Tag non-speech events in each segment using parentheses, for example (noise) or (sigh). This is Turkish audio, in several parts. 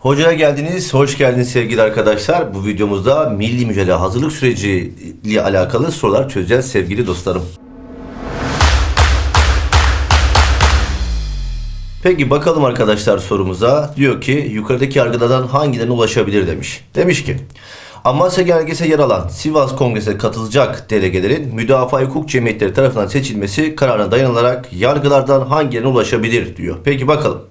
Hocaya geldiniz, hoş geldiniz sevgili arkadaşlar. Bu videomuzda milli mücadele hazırlık süreci ile alakalı sorular çözeceğiz sevgili dostlarım. Peki bakalım arkadaşlar sorumuza. Diyor ki yukarıdaki yargılardan hangilerine ulaşabilir demiş. Demiş ki Amasya Genelgesi'ne yer alan Sivas Kongresi'ne katılacak delegelerin müdafaa hukuk cemiyetleri tarafından seçilmesi kararına dayanılarak yargılardan hangilerine ulaşabilir diyor. Peki bakalım.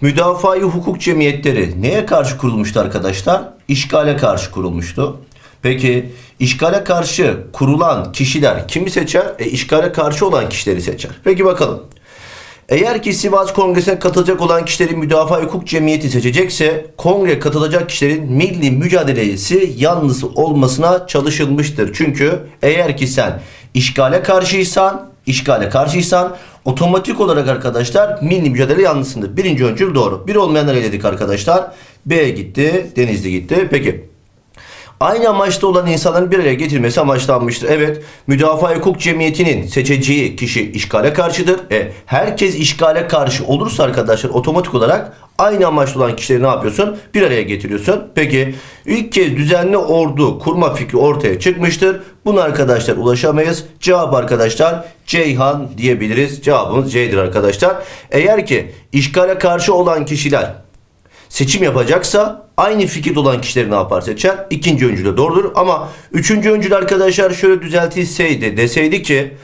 Müdafaa hukuk cemiyetleri neye karşı kurulmuştu arkadaşlar? İşgale karşı kurulmuştu. Peki işgale karşı kurulan kişiler kimi seçer? E, işgale karşı olan kişileri seçer. Peki bakalım. Eğer ki Sivas Kongresi'ne katılacak olan kişilerin müdafaa hukuk cemiyeti seçecekse kongre katılacak kişilerin milli mücadelesi yalnız olmasına çalışılmıştır. Çünkü eğer ki sen işgale karşıysan, işgale karşıysan otomatik olarak arkadaşlar milli mücadele yanlısındır. Birinci öncül doğru. Bir olmayanları eledik arkadaşlar. B gitti, Denizli gitti. Peki. Aynı amaçta olan insanların bir araya getirmesi amaçlanmıştır. Evet, müdafaa hukuk cemiyetinin seçeceği kişi işgale karşıdır. E, herkes işgale karşı olursa arkadaşlar otomatik olarak aynı amaçlı olan kişileri ne yapıyorsun? Bir araya getiriyorsun. Peki ilk kez düzenli ordu kurma fikri ortaya çıkmıştır. Buna arkadaşlar ulaşamayız. Cevap arkadaşlar Ceyhan diyebiliriz. Cevabımız C'dir arkadaşlar. Eğer ki işgale karşı olan kişiler seçim yapacaksa aynı fikirde olan kişileri ne yapar seçer? İkinci öncül de doğrudur. Ama üçüncü öncül arkadaşlar şöyle düzeltilseydi deseydi ki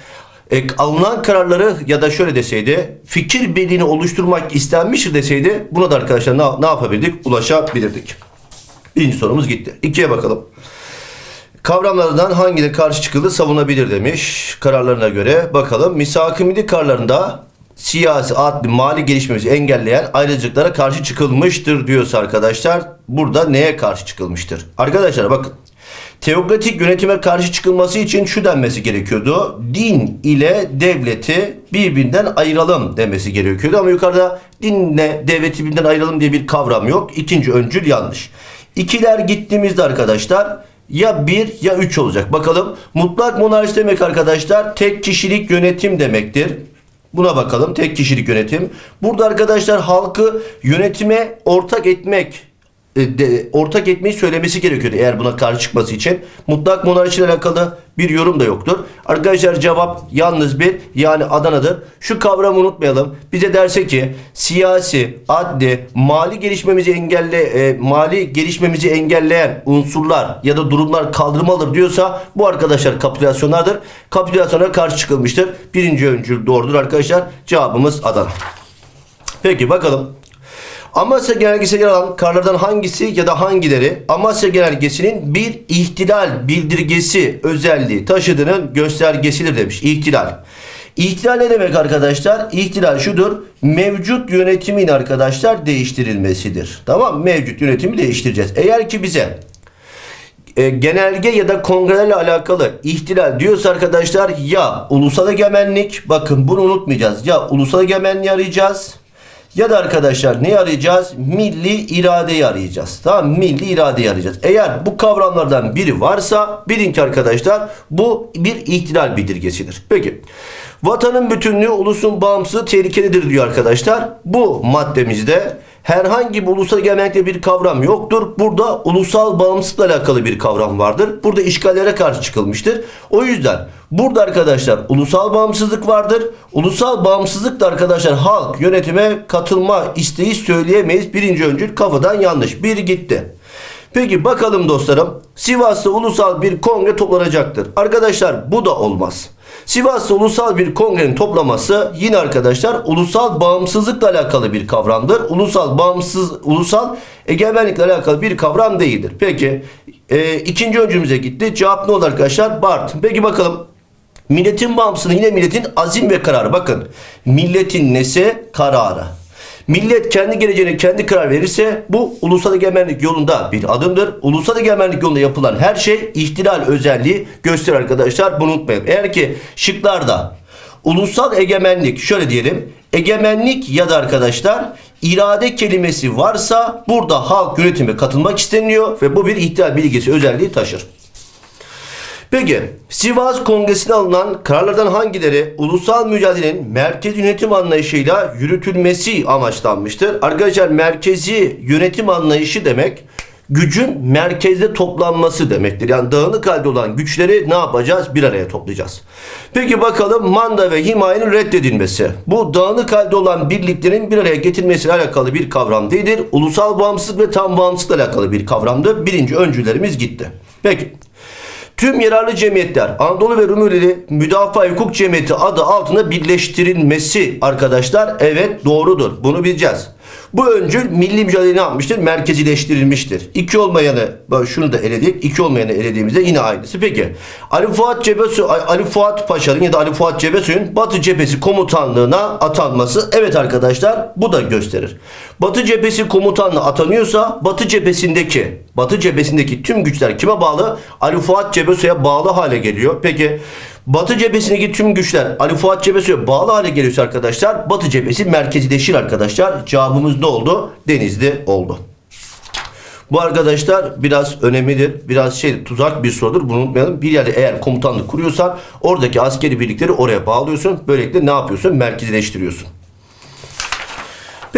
e, alınan kararları ya da şöyle deseydi fikir birliğini oluşturmak istenmiştir deseydi buna da arkadaşlar ne, ne yapabildik? Ulaşabilirdik. Birinci sorumuz gitti. İkiye bakalım. Kavramlardan hangileri karşı çıkıldı savunabilir demiş. Kararlarına göre bakalım. Misak-ı kararlarında siyasi, adli, mali gelişmemizi engelleyen ayrıcalıklara karşı çıkılmıştır diyorsa arkadaşlar burada neye karşı çıkılmıştır? Arkadaşlar bakın teokratik yönetime karşı çıkılması için şu denmesi gerekiyordu. Din ile devleti birbirinden ayıralım demesi gerekiyordu ama yukarıda dinle devleti birbirinden ayıralım diye bir kavram yok. İkinci öncül yanlış. İkiler gittiğimizde arkadaşlar ya 1 ya 3 olacak. Bakalım mutlak monarşi demek arkadaşlar tek kişilik yönetim demektir. Buna bakalım. Tek kişilik yönetim. Burada arkadaşlar halkı yönetime ortak etmek de, ortak etmeyi söylemesi gerekiyordu eğer buna karşı çıkması için. Mutlak monarşi ile alakalı bir yorum da yoktur. Arkadaşlar cevap yalnız bir yani Adana'dır. Şu kavramı unutmayalım. Bize derse ki siyasi, adli, mali gelişmemizi engelle e, mali gelişmemizi engelleyen unsurlar ya da durumlar kaldırmalıdır diyorsa bu arkadaşlar kapitülasyonlardır. Kapitülasyona karşı çıkılmıştır. Birinci öncül doğrudur arkadaşlar. Cevabımız Adana. Peki bakalım. Amasya Genelgesi'ne yer alan kararlardan hangisi ya da hangileri Amasya Genelgesi'nin bir ihtilal bildirgesi özelliği taşıdığının göstergesidir demiş. İhtilal. İhtilal ne demek arkadaşlar? İhtilal şudur. Mevcut yönetimin arkadaşlar değiştirilmesidir. Tamam Mevcut yönetimi değiştireceğiz. Eğer ki bize e, genelge ya da kongrelerle alakalı ihtilal diyorsa arkadaşlar ya ulusal egemenlik bakın bunu unutmayacağız. Ya ulusal egemenliği arayacağız ya da arkadaşlar ne arayacağız? Milli iradeyi arayacağız. Tamam Milli iradeyi arayacağız. Eğer bu kavramlardan biri varsa bilin ki arkadaşlar bu bir ihtilal bildirgesidir. Peki. Vatanın bütünlüğü ulusun bağımsızlığı tehlikelidir diyor arkadaşlar. Bu maddemizde herhangi bir ulusal egemenlikle bir kavram yoktur. Burada ulusal bağımsızlıkla alakalı bir kavram vardır. Burada işgallere karşı çıkılmıştır. O yüzden burada arkadaşlar ulusal bağımsızlık vardır. Ulusal bağımsızlıkla arkadaşlar halk yönetime katılma isteği söyleyemeyiz. Birinci öncül kafadan yanlış. Bir gitti. Peki bakalım dostlarım. Sivas'ta ulusal bir kongre toplanacaktır. Arkadaşlar bu da olmaz. Sivas'ta ulusal bir kongrenin toplaması yine arkadaşlar ulusal bağımsızlıkla alakalı bir kavramdır. Ulusal bağımsız, ulusal egemenlikle alakalı bir kavram değildir. Peki e, ikinci öncümüze gitti. Cevap ne oldu arkadaşlar? Bart. Peki bakalım. Milletin bağımsızlığı yine milletin azim ve kararı. Bakın milletin nesi? Kararı. Millet kendi geleceğine kendi karar verirse bu ulusal egemenlik yolunda bir adımdır. Ulusal egemenlik yolunda yapılan her şey ihtilal özelliği gösterir arkadaşlar. Bunu unutmayın. Eğer ki şıklarda ulusal egemenlik şöyle diyelim. Egemenlik ya da arkadaşlar irade kelimesi varsa burada halk yönetime katılmak isteniyor ve bu bir ihtilal bilgisi özelliği taşır. Peki Sivas Kongresi'ne alınan kararlardan hangileri ulusal mücadelenin merkezi yönetim anlayışıyla yürütülmesi amaçlanmıştır? Arkadaşlar merkezi yönetim anlayışı demek gücün merkezde toplanması demektir. Yani dağınık halde olan güçleri ne yapacağız? Bir araya toplayacağız. Peki bakalım manda ve himayenin reddedilmesi. Bu dağınık halde olan birliklerin bir araya getirilmesiyle alakalı bir kavram değildir. Ulusal bağımsızlık ve tam bağımsızlıkla alakalı bir kavramdı. Birinci öncülerimiz gitti. Peki. Tüm yararlı cemiyetler Anadolu ve Rumeli Müdafaa Hukuk Cemiyeti adı altında birleştirilmesi arkadaşlar evet doğrudur. Bunu bileceğiz. Bu öncül milli mücadele ne yapmıştır? Merkezileştirilmiştir. İki olmayanı, şunu da eledik. İki olmayanı elediğimizde yine aynısı. Peki Ali Fuat Cebesoy, Ali Fuat Paşa'nın ya da Ali Fuat Cebesoy'un Batı Cephesi komutanlığına atanması evet arkadaşlar bu da gösterir. Batı Cephesi komutanlığı atanıyorsa Batı cephesindeki Batı cephesindeki tüm güçler kime bağlı? Ali Fuat Cebesoy'a bağlı hale geliyor. Peki Batı cephesindeki tüm güçler Ali Fuat Cebesoy'a bağlı hale geliyorsa arkadaşlar Batı cephesi merkezileşir arkadaşlar. Cevabımız ne oldu? Denizli oldu. Bu arkadaşlar biraz önemlidir. Biraz şey tuzak bir sorudur. Bunu unutmayalım. Bir yerde eğer komutanlık kuruyorsan oradaki askeri birlikleri oraya bağlıyorsun. Böylelikle ne yapıyorsun? Merkezileştiriyorsun.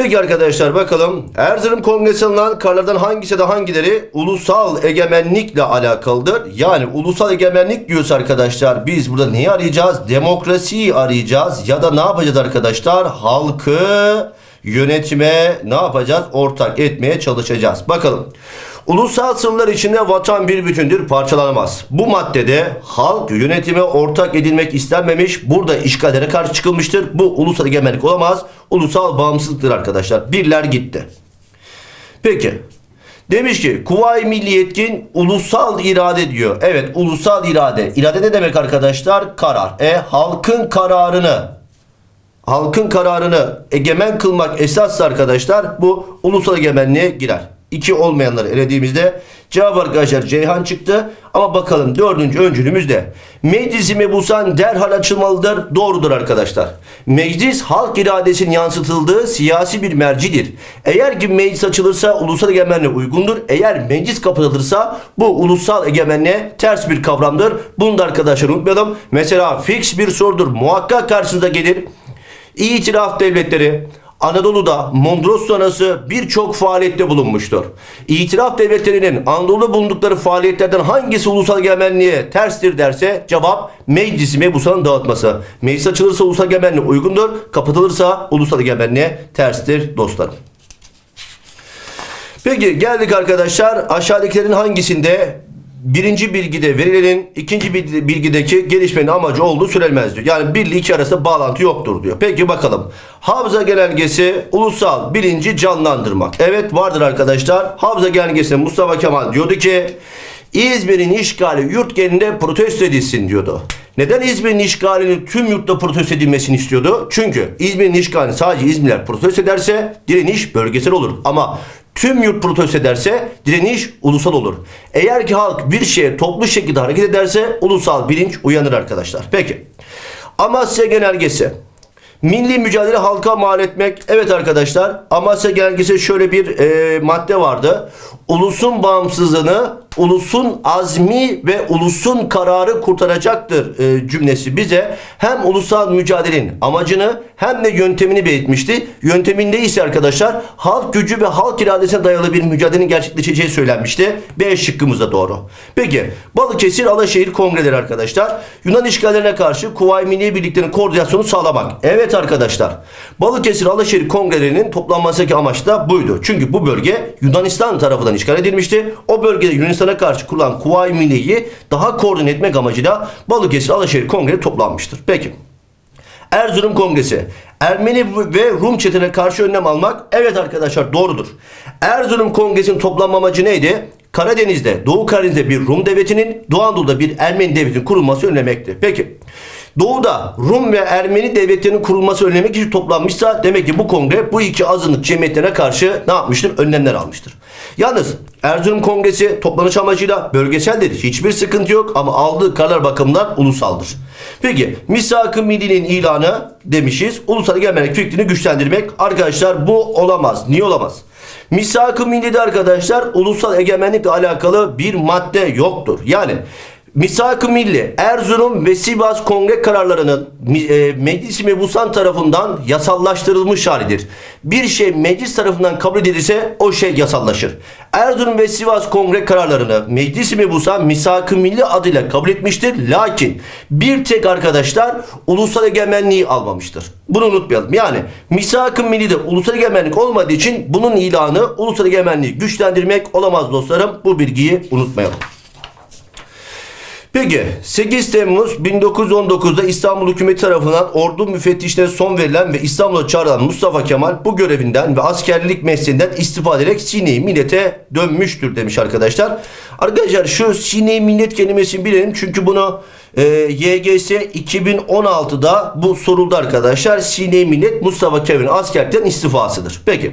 Peki arkadaşlar bakalım. Erzurum Kongresi alınan kararlardan hangisi de hangileri ulusal egemenlikle alakalıdır? Yani ulusal egemenlik diyorsa arkadaşlar biz burada neyi arayacağız? Demokrasiyi arayacağız ya da ne yapacağız arkadaşlar? Halkı yönetime ne yapacağız? Ortak etmeye çalışacağız. Bakalım. Ulusal sınırlar içinde vatan bir bütündür, parçalanamaz. Bu maddede halk yönetime ortak edilmek istenmemiş, burada işgallere karşı çıkılmıştır. Bu ulusal egemenlik olamaz, ulusal bağımsızlıktır arkadaşlar. Birler gitti. Peki. Demiş ki Kuvayi Milli Yetkin ulusal irade diyor. Evet ulusal irade. İrade ne demek arkadaşlar? Karar. E halkın kararını halkın kararını egemen kılmak esasla arkadaşlar bu ulusal egemenliğe girer. İki olmayanları elediğimizde cevap arkadaşlar Ceyhan çıktı. Ama bakalım dördüncü öncülümüzde. Meclisi mebusan derhal açılmalıdır. Doğrudur arkadaşlar. Meclis halk iradesinin yansıtıldığı siyasi bir mercidir. Eğer ki meclis açılırsa ulusal egemenliğe uygundur. Eğer meclis kapatılırsa bu ulusal egemenliğe ters bir kavramdır. Bunu da arkadaşlar unutmayalım. Mesela fix bir sorudur. Muhakkak karşınıza gelir. İtiraf devletleri Anadolu'da Mondros sonrası birçok faaliyette bulunmuştur. İtiraf devletlerinin Anadolu'da bulundukları faaliyetlerden hangisi ulusal egemenliğe terstir derse cevap meclisi mebusanın dağıtması. Meclis açılırsa ulusal egemenliğe uygundur, kapatılırsa ulusal egemenliğe terstir dostlarım. Peki geldik arkadaşlar aşağıdakilerin hangisinde birinci bilgide verilenin ikinci bilgi- bilgideki gelişmenin amacı olduğu söylenmez diyor. Yani bir ile iki arasında bağlantı yoktur diyor. Peki bakalım. Hafıza genelgesi ulusal bilinci canlandırmak. Evet vardır arkadaşlar. Hafıza genelgesinde Mustafa Kemal diyordu ki İzmir'in işgali yurt genelinde protesto edilsin diyordu. Neden İzmir'in işgalini tüm yurtta protesto edilmesini istiyordu? Çünkü İzmir'in işgalini sadece İzmirler protesto ederse direniş bölgesel olur. Ama tüm yurt protesto ederse direniş ulusal olur. Eğer ki halk bir şeye toplu şekilde hareket ederse ulusal bilinç uyanır arkadaşlar. Peki. Amasya Genelgesi. Milli mücadele halka mal etmek. Evet arkadaşlar Amasya Genelgesi şöyle bir e, madde vardı. Ulusun bağımsızlığını ulusun azmi ve ulusun kararı kurtaracaktır e, cümlesi bize hem ulusal mücadelenin amacını hem de yöntemini belirtmişti. Yönteminde ise arkadaşlar halk gücü ve halk iradesine dayalı bir mücadelenin gerçekleşeceği söylenmişti. B şıkkımız da doğru. Peki Balıkesir Alaşehir Kongreleri arkadaşlar Yunan işgallerine karşı Kuvayi Milliye Birlikleri'nin koordinasyonu sağlamak. Evet arkadaşlar Balıkesir Alaşehir Kongrelerinin toplanmasındaki amaç da buydu. Çünkü bu bölge Yunanistan tarafından işgal edilmişti. O bölgede Yunanistan'a karşı kurulan Kuvayi Milliye'yi daha koordine etmek amacıyla Balıkesir Alaşehir Kongre toplanmıştır. Peki. Erzurum Kongresi. Ermeni ve Rum çetene karşı önlem almak evet arkadaşlar doğrudur. Erzurum Kongresi'nin toplanma amacı neydi? Karadeniz'de, Doğu Karadeniz'de bir Rum devletinin, Doğu Anadolu'da bir Ermeni devletinin kurulması önlemekti. Peki. Doğu'da Rum ve Ermeni devletlerinin kurulması önlemek için toplanmışsa demek ki bu kongre bu iki azınlık cemiyetlerine karşı ne yapmıştır? Önlemler almıştır. Yalnız Erzurum Kongresi toplanış amacıyla bölgeseldir. Hiçbir sıkıntı yok ama aldığı karar bakımından ulusaldır. Peki misak-ı millinin ilanı demişiz. Ulusal egemenlik fikrini güçlendirmek. Arkadaşlar bu olamaz. Niye olamaz? Misak-ı millide arkadaşlar ulusal egemenlikle alakalı bir madde yoktur. Yani Misak-ı Milli, Erzurum ve Sivas Kongre kararlarının e, Meclis-i Mebusan tarafından yasallaştırılmış halidir. Bir şey meclis tarafından kabul edilirse o şey yasallaşır. Erzurum ve Sivas Kongre kararlarını Meclis-i Mebusan Misak-ı Milli adıyla kabul etmiştir. Lakin bir tek arkadaşlar ulusal egemenliği almamıştır. Bunu unutmayalım. Yani Misak-ı Milli'de ulusal egemenlik olmadığı için bunun ilanı ulusal egemenliği güçlendirmek olamaz dostlarım. Bu bilgiyi unutmayalım. Peki 8 Temmuz 1919'da İstanbul hükümeti tarafından ordu müfettişliğine son verilen ve İstanbul'a çağrılan Mustafa Kemal bu görevinden ve askerlik mesleğinden istifa ederek Sine-i Millet'e dönmüştür demiş arkadaşlar. Arkadaşlar şu Sine-i Millet kelimesini bilelim çünkü bunu e, YGS 2016'da bu soruldu arkadaşlar. Sine-i Millet Mustafa Kemal'in askerlikten istifasıdır. Peki.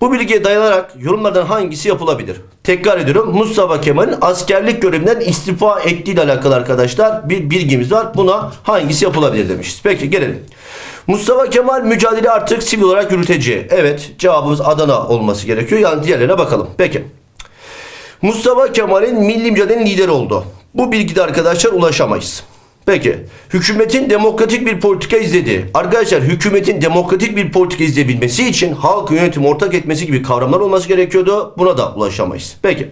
Bu bilgiye dayanarak yorumlardan hangisi yapılabilir? Tekrar ediyorum. Mustafa Kemal'in askerlik görevinden istifa ettiği ile alakalı arkadaşlar bir bilgimiz var. Buna hangisi yapılabilir demişiz. Peki gelelim. Mustafa Kemal mücadele artık sivil olarak yürüteceği. Evet cevabımız Adana olması gerekiyor. Yani diğerlerine bakalım. Peki. Mustafa Kemal'in milli mücadelenin lideri oldu. Bu bilgide arkadaşlar ulaşamayız. Peki. Hükümetin demokratik bir politika izledi. Arkadaşlar hükümetin demokratik bir politika izleyebilmesi için halk yönetim ortak etmesi gibi kavramlar olması gerekiyordu. Buna da ulaşamayız. Peki.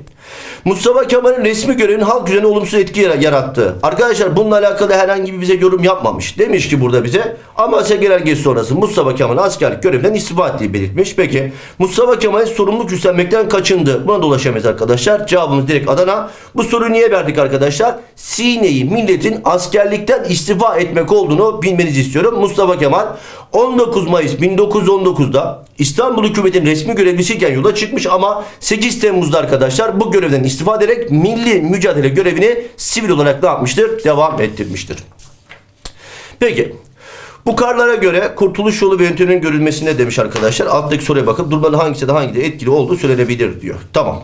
Mustafa Kemal'in resmi görevinin halk üzerine olumsuz etki yara- yarattı. Arkadaşlar bununla alakalı herhangi bir bize yorum yapmamış. Demiş ki burada bize Amasya Genelgesi sonrası Mustafa Kemal askerlik görevinden istifa ettiği belirtmiş. Peki Mustafa Kemal sorumluluk üstlenmekten kaçındı. Buna da ulaşamayız arkadaşlar. Cevabımız direkt Adana. Bu soruyu niye verdik arkadaşlar? Sine'yi milletin askerlikten istifa etmek olduğunu bilmenizi istiyorum. Mustafa Kemal 19 Mayıs 1919'da İstanbul hükümetinin resmi görevlisiyken yola çıkmış ama 8 Temmuz'da arkadaşlar bu görevden istifa ederek milli mücadele görevini sivil olarak ne yapmıştır? Devam ettirmiştir. Peki. Bu kararlara göre kurtuluş yolu ve yönteminin görülmesinde demiş arkadaşlar. Alttaki soruya bakıp durmanın hangisi de hangi de etkili olduğu söylenebilir diyor. Tamam.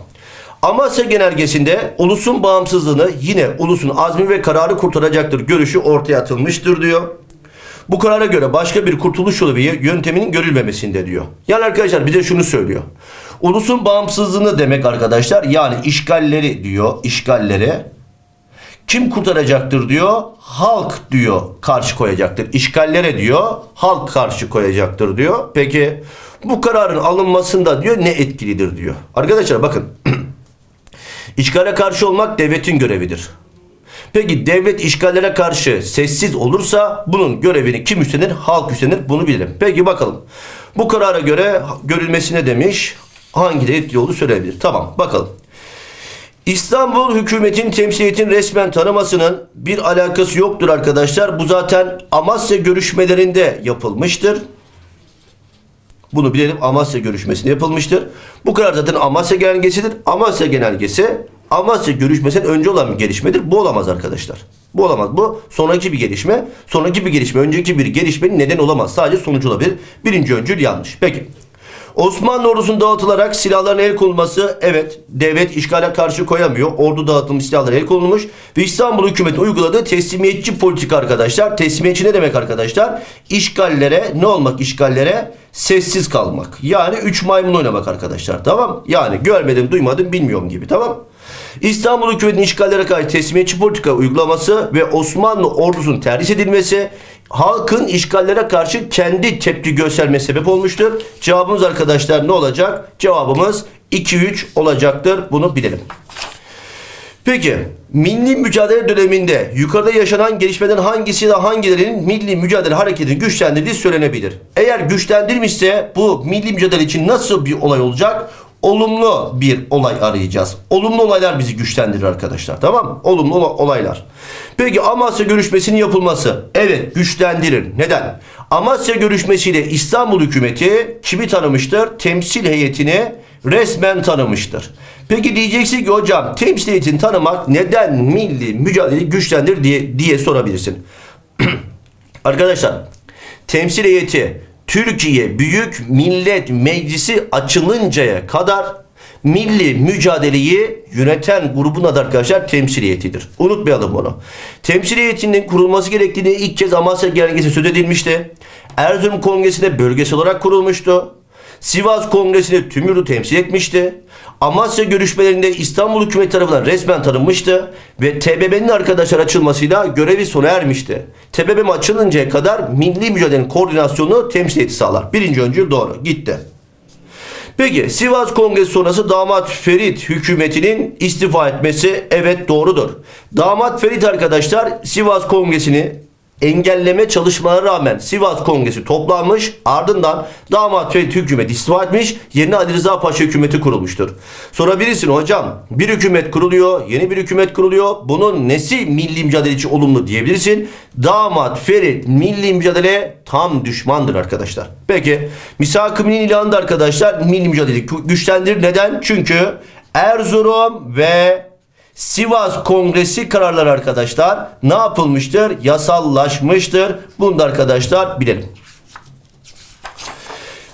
Amasya Genelgesi'nde ulusun bağımsızlığını yine ulusun azmi ve kararı kurtaracaktır görüşü ortaya atılmıştır diyor. Bu karara göre başka bir kurtuluş yolu ve yönteminin görülmemesinde diyor. Yani arkadaşlar bize şunu söylüyor. Ulusun bağımsızlığını demek arkadaşlar yani işgalleri diyor işgallere kim kurtaracaktır diyor. Halk diyor karşı koyacaktır. İşgallere diyor halk karşı koyacaktır diyor. Peki bu kararın alınmasında diyor ne etkilidir diyor. Arkadaşlar bakın. (clears throat) İşgale karşı olmak devletin görevidir. Peki devlet işgallere karşı sessiz olursa bunun görevini kim üstlenir? Halk üstlenir. Bunu bilelim. Peki bakalım. Bu karara göre görülmesine demiş. Hangi de etkili olduğu söyleyebilir. Tamam bakalım. İstanbul hükümetin temsiliyetin resmen tanımasının bir alakası yoktur arkadaşlar. Bu zaten Amasya görüşmelerinde yapılmıştır. Bunu bilelim Amasya görüşmesinde yapılmıştır. Bu karar zaten Amasya genelgesidir. Amasya genelgesi Amasya görüşmesinden önce olan bir gelişmedir. Bu olamaz arkadaşlar. Bu olamaz. Bu sonraki bir gelişme. Sonraki bir gelişme. Önceki bir gelişmenin neden olamaz. Sadece sonucu olabilir. Birinci öncül yanlış. Peki. Osmanlı ordusunun dağıtılarak silahların el konulması evet devlet işgale karşı koyamıyor. Ordu dağıtılmış silahlara el konulmuş ve İstanbul hükümeti uyguladığı teslimiyetçi politika arkadaşlar. Teslimiyetçi ne demek arkadaşlar? İşgallere ne olmak işgallere? Sessiz kalmak. Yani üç maymun oynamak arkadaşlar tamam? Yani görmedim duymadım bilmiyorum gibi tamam? İstanbul hükümetinin işgallere karşı teslimiyetçi politika uygulaması ve Osmanlı ordusunun terhis edilmesi halkın işgallere karşı kendi tepki göstermesi sebep olmuştur. Cevabımız arkadaşlar ne olacak? Cevabımız 2-3 olacaktır. Bunu bilelim. Peki milli mücadele döneminde yukarıda yaşanan gelişmeden hangisi de hangilerinin milli mücadele hareketini güçlendirdiği söylenebilir. Eğer güçlendirmişse bu milli mücadele için nasıl bir olay olacak? Olumlu bir olay arayacağız. Olumlu olaylar bizi güçlendirir arkadaşlar. Tamam mı? Olumlu ola- olaylar. Peki Amasya görüşmesinin yapılması. Evet güçlendirir. Neden? Amasya görüşmesiyle İstanbul hükümeti kimi tanımıştır? Temsil heyetini resmen tanımıştır. Peki diyeceksin ki hocam temsil heyetini tanımak neden milli mücadeleyi güçlendirir diye, diye sorabilirsin. (clears throat) Arkadaşlar temsil heyeti Türkiye Büyük Millet Meclisi açılıncaya kadar milli mücadeleyi yöneten grubun adı arkadaşlar temsil heyetidir. Unutmayalım bunu. Temsil heyetinin kurulması gerektiğini ilk kez Amasya Genelgesi söz edilmişti. Erzurum Kongresi'nde bölgesel olarak kurulmuştu. Sivas Kongresi'ni tüm yurdu temsil etmişti. Amasya görüşmelerinde İstanbul hükümeti tarafından resmen tanınmıştı ve TBMM'nin arkadaşlar açılmasıyla görevi sona ermişti. TBMM açılıncaya kadar milli mücadelenin koordinasyonunu temsiliyeti sağlar. Birinci öncül doğru. Gitti. Peki Sivas Kongresi sonrası damat Ferit hükümetinin istifa etmesi evet doğrudur. Damat Ferit arkadaşlar Sivas Kongresi'ni engelleme çalışmalarına rağmen Sivas Kongresi toplanmış ardından damat Ferit hükümet istifa etmiş yerine Ali Rıza Paşa hükümeti kurulmuştur. Sorabilirsin hocam bir hükümet kuruluyor yeni bir hükümet kuruluyor bunun nesi milli mücadele için olumlu diyebilirsin. Damat Ferit milli mücadele tam düşmandır arkadaşlar. Peki misak-ı milli ilanında arkadaşlar milli mücadeleyi güçlendirir. Neden? Çünkü Erzurum ve Sivas Kongresi kararları arkadaşlar ne yapılmıştır? Yasallaşmıştır. Bunu da arkadaşlar bilelim.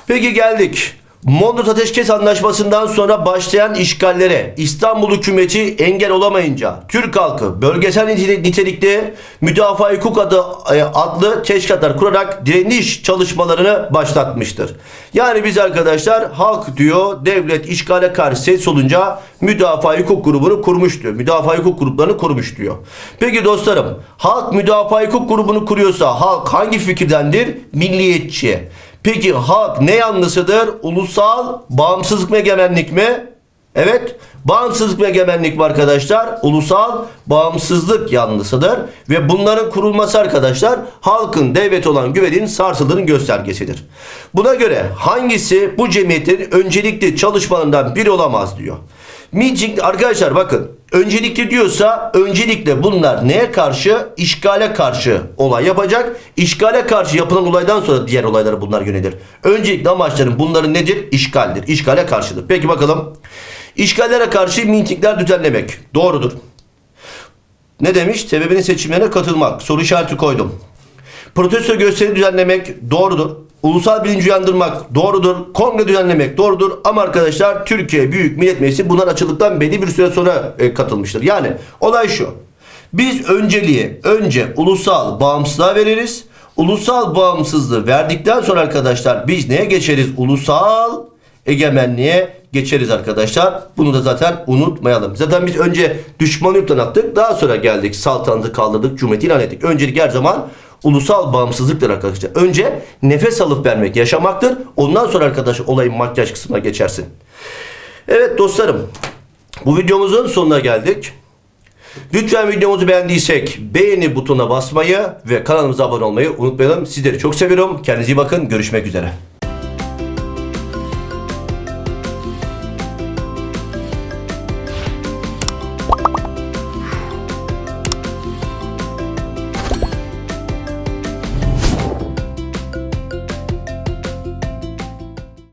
Peki geldik. Mondros Ateşkes Anlaşması'ndan sonra başlayan işgallere İstanbul hükümeti engel olamayınca Türk halkı bölgesel nite- nitelikte müdafaa hukuk adı, e, adlı teşkilatlar kurarak direniş çalışmalarını başlatmıştır. Yani biz arkadaşlar halk diyor devlet işgale karşı ses olunca müdafaa hukuk grubunu kurmuş diyor. Müdafaa hukuk gruplarını kurmuş diyor. Peki dostlarım halk müdafaa hukuk grubunu kuruyorsa halk hangi fikirdendir? Milliyetçi. Peki halk ne yanlısıdır? Ulusal bağımsızlık mı egemenlik mi? Evet. Bağımsızlık ve egemenlik mi arkadaşlar? Ulusal bağımsızlık yanlısıdır. Ve bunların kurulması arkadaşlar halkın devlet olan güvenin sarsıldığının göstergesidir. Buna göre hangisi bu cemiyetin öncelikli çalışmalarından biri olamaz diyor. Miting arkadaşlar bakın öncelikli diyorsa öncelikle bunlar neye karşı? İşgale karşı olay yapacak. İşgale karşı yapılan olaydan sonra diğer olaylara bunlar yönelir. Öncelikli amaçların bunların nedir? İşgaldir. İşgale karşıdır. Peki bakalım. İşgallere karşı mitingler düzenlemek. Doğrudur. Ne demiş? TBB'nin seçimlerine katılmak. Soru işareti koydum. Protesto gösteri düzenlemek doğrudur. Ulusal bilinci uyandırmak doğrudur. Kongre düzenlemek doğrudur. Ama arkadaşlar Türkiye Büyük Millet Meclisi bunlar açıldıktan belli bir süre sonra e, katılmıştır. Yani olay şu. Biz önceliği önce ulusal bağımsızlığa veririz. Ulusal bağımsızlığı verdikten sonra arkadaşlar biz neye geçeriz? Ulusal egemenliğe geçeriz arkadaşlar. Bunu da zaten unutmayalım. Zaten biz önce düşman yurttan attık. Daha sonra geldik saltanatı kaldırdık. Cumhuriyeti ilan ettik. Öncelik her zaman ulusal bağımsızlıktır arkadaşlar. Önce nefes alıp vermek yaşamaktır. Ondan sonra arkadaşlar olayın makyaj kısmına geçersin. Evet dostlarım. Bu videomuzun sonuna geldik. Lütfen videomuzu beğendiysek beğeni butonuna basmayı ve kanalımıza abone olmayı unutmayalım. Sizleri çok seviyorum. Kendinize iyi bakın. Görüşmek üzere.